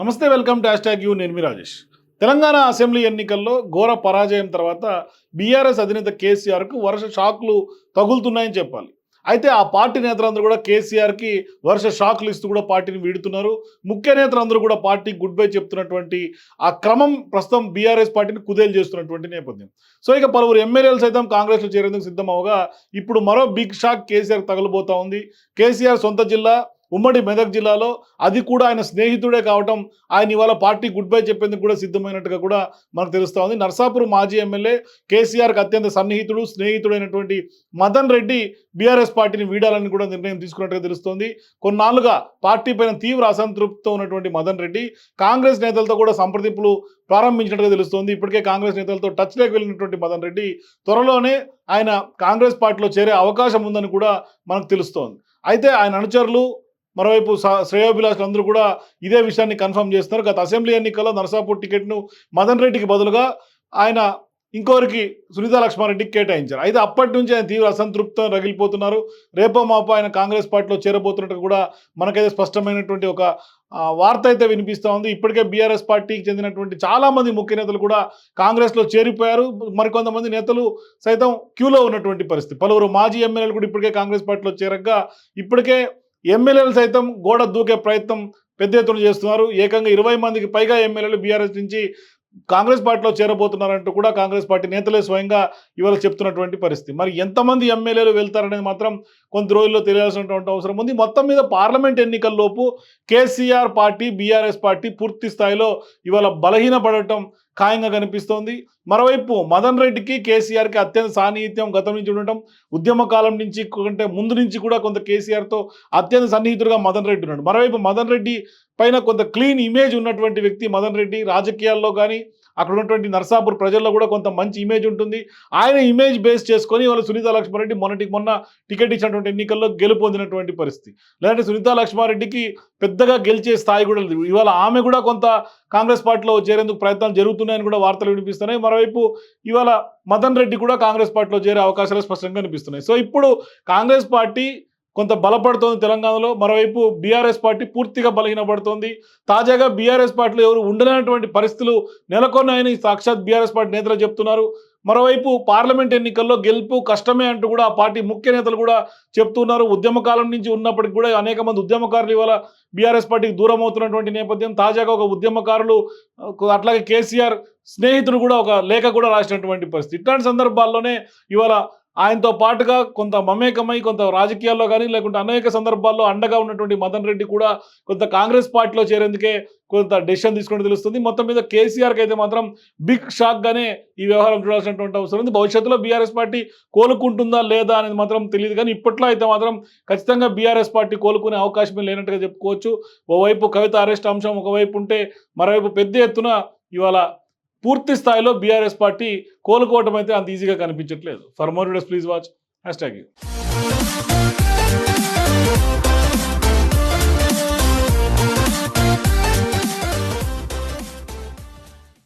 నమస్తే welcome to hash you. నేను మీ Rajesh. Telangana assembly ఎన్నికల్లో ఘోర పరాజయం తర్వాత బీఆర్ఎస్ అధినేత కేసీఆర్కు వరుస షాక్లు తగులుతున్నాయని చెప్పాలి. అయితే ఆ పార్టీ నేతలందరూ కూడా కేసీఆర్కి వరుస షాక్లు ఇస్తూ కూడా పార్టీని వీడుతున్నారు. ముఖ్య నేతలందరూ కూడా పార్టీ గుడ్ బై చెప్తున్నటువంటి ఆ క్రమం ప్రస్తుతం బీఆర్ఎస్ పార్టీని కుదేలు చేస్తున్నటువంటి నేపథ్యం. సో ఇక పలువురు ఎమ్మెల్యేలు సైతం కాంగ్రెస్లో చేరేందుకు సిద్ధం అవగా ఇప్పుడు మరో బిగ్ షాక్ కేసీఆర్ తగలబోతా ఉంది. కేసీఆర్ సొంత జిల్లా ఉమ్మడి మెదక్ జిల్లాలో అది కూడా ఆయన స్నేహితుడే కావటం ఆయన ఇవాళ పార్టీ గుడ్ బై చెప్పేందుకు కూడా సిద్ధమైనట్టుగా కూడా మనకు తెలుస్తూ ఉంది. నర్సాపురం మాజీ ఎమ్మెల్యే కేసీఆర్కి అత్యంత సన్నిహితుడు స్నేహితుడైనటువంటి మదన్ రెడ్డి బీఆర్ఎస్ పార్టీని వీడాలని కూడా నిర్ణయం తీసుకున్నట్టుగా తెలుస్తోంది. కొన్నాళ్ళుగా పార్టీ పైన తీవ్ర అసంతృప్తితో ఉన్నటువంటి మదన్ రెడ్డి కాంగ్రెస్ నేతలతో కూడా సంప్రదింపులు ప్రారంభించినట్టుగా తెలుస్తోంది. ఇప్పటికే కాంగ్రెస్ నేతలతో టచ్లోకి వెళ్ళినటువంటి మదన్ రెడ్డి త్వరలోనే ఆయన కాంగ్రెస్ పార్టీలో చేరే అవకాశం ఉందని కూడా మనకు తెలుస్తోంది. అయితే ఆయన అనుచరులు మరోవైపు శ్రేయోభిలాషులు అందరూ కూడా ఇదే విషయాన్ని కన్ఫర్మ్ చేస్తున్నారు. గత అసెంబ్లీ ఎన్నికల్లో నరసాపూర్ టికెట్ను మదన్ రెడ్డికి బదులుగా ఆయన ఇంకోరికి సునీతా లక్ష్మారెడ్డికి కేటాయించారు. అయితే అప్పటి నుంచి ఆయన తీవ్ర అసంతృప్తితో రగిలిపోతున్నారు. రేపో మాపో ఆయన కాంగ్రెస్ పార్టీలో చేరబోతున్నట్టు కూడా మనకైతే స్పష్టమైనటువంటి ఒక వార్త అయితే వినిపిస్తూ ఉంది. ఇప్పటికే బీఆర్ఎస్ పార్టీకి చెందినటువంటి చాలామంది ముఖ్య నేతలు కూడా కాంగ్రెస్లో చేరిపోయారు. మరికొంతమంది నేతలు సైతం క్యూలో ఉన్నటువంటి పరిస్థితి. పలువురు మాజీ ఎమ్మెల్యేలు కూడా ఇప్పటికే కాంగ్రెస్ పార్టీలో చేరగా ఇప్పటికే ఎమ్మెల్యేలు సైతం గోడ దూకే ప్రయత్నం పెద్ద ఎత్తున చేస్తున్నారు. ఏకంగా ఇరవై మందికి పైగా ఎమ్మెల్యేలు బీఆర్ఎస్ నుంచి కాంగ్రెస్ పార్టీలో చేరబోతున్నారంటూ కూడా కాంగ్రెస్ పార్టీ నేతలే స్వయంగా ఇవాళ చెప్తున్నటువంటి పరిస్థితి. మరి ఎంతమంది ఎమ్మెల్యేలు వెళ్తారనేది మాత్రం కొంత రోజుల్లో తెలియాల్సినటువంటి అవసరం ఉంది. మొత్తం మీద పార్లమెంట్ ఎన్నికల్లోపు కేసీఆర్ పార్టీ బీఆర్ఎస్ పార్టీ పూర్తి స్థాయిలో ఇవాళ బలహీనపడటం ఖాయంగా కనిపిస్తోంది. మరోవైపు మదన్ రెడ్డికి కేసీఆర్కి అత్యంత సాన్నిహిత్యం గతం నుంచి ఉండటం ఉద్యమ కాలం నుంచి కంటే ముందు నుంచి కూడా కొంత కేసీఆర్తో అత్యంత సన్నిహితుడుగా మదన్ రెడ్డి ఉన్నాడు. మరోవైపు మదన్ రెడ్డి పైన కొంత క్లీన్ ఇమేజ్ ఉన్నటువంటి వ్యక్తి మదన్ రెడ్డి రాజకీయాల్లో కానీ అక్కడ ఉన్నటువంటి నర్సాపూర్ ప్రజల్లో కూడా కొంత మంచి ఇమేజ్ ఉంటుంది. ఆయన ఇమేజ్ బేస్ చేసుకొని వాళ్ళు సునీతా లక్ష్మారెడ్డి మొన్నటి మొన్న టికెట్ ఇచ్చినటువంటి ఎన్నికల్లో గెలుపొందినటువంటి పరిస్థితి. లేదంటే సునీతా లక్ష్మారెడ్డికి పెద్దగా గెలిచే స్థాయి కూడా లేదు. ఇవాళ ఆమె కూడా కొంత కాంగ్రెస్ పార్టీలో చేరేందుకు ప్రయత్నాలు జరుగుతున్నాయని కూడా వార్తలు వినిపిస్తున్నాయి. మరోవైపు ఇవాళ మదన్ రెడ్డి కూడా కాంగ్రెస్ పార్టీలో చేరే అవకాశాలు స్పష్టంగా కనిపిస్తున్నాయి. సో ఇప్పుడు కాంగ్రెస్ పార్టీ కొంత బలపడుతోంది తెలంగాణలో. మరోవైపు బీఆర్ఎస్ పార్టీ పూర్తిగా బలహీనపడుతోంది. తాజాగా బీఆర్ఎస్ పార్టీలో ఎవరు ఉండలేనటువంటి పరిస్థితులు నెలకొన్నాయని సాక్షాత్ బీఆర్ఎస్ పార్టీ నేతలు చెప్తున్నారు. మరోవైపు పార్లమెంట్ ఎన్నికల్లో గెలుపు కష్టమే అంటూ కూడా ఆ పార్టీ ముఖ్య నేతలు కూడా చెప్తున్నారు. ఉద్యమ కాలం నుంచి ఉన్నప్పటికీ కూడా అనేక మంది ఉద్యమకారులు ఇవాళ బీఆర్ఎస్ పార్టీకి దూరం అవుతున్నటువంటి నేపథ్యం. తాజాగా ఒక ఉద్యమకారులు అట్లాగే కేసీఆర్ స్నేహితుడు కూడా ఒక లేఖ కూడా రాసినటువంటి పరిస్థితి. ఇట్లాంటి సందర్భాల్లోనే ఇవాళ ఆయనతో పాటుగా కొంత మమేకమై కొంత రాజకీయాల్లో కానీ లేకుంటే అనేక సందర్భాల్లో అండగా ఉన్నటువంటి మదన్ రెడ్డి కూడా కొంత కాంగ్రెస్ పార్టీలో చేరేందుకే కొంత డెసిషన్ తీసుకుని తెలుస్తుంది. మొత్తం మీద కేసీఆర్కి అయితే మాత్రం బిగ్ షాక్గానే ఈ వ్యవహారం చూడాల్సినటువంటి అవసరం ఉంది. భవిష్యత్తులో బీఆర్ఎస్ పార్టీ కోలుకుంటుందా లేదా అనేది మాత్రం తెలియదు. కానీ ఇప్పట్లో అయితే మాత్రం ఖచ్చితంగా బీఆర్ఎస్ పార్టీ కోలుకునే అవకాశమే లేనట్టుగా చెప్పుకోవచ్చు. ఓవైపు కవిత అరెస్ట్ అంశం ఒకవైపు ఉంటే మరోవైపు పెద్ద ఎత్తున ఇవాళ పూర్తి స్థాయిలో బీఆర్ఎస్ పార్టీ కోలుకోవటం అయితే అంత ఈజీగా కనిపించట్లేదు. For more please watch hashtag you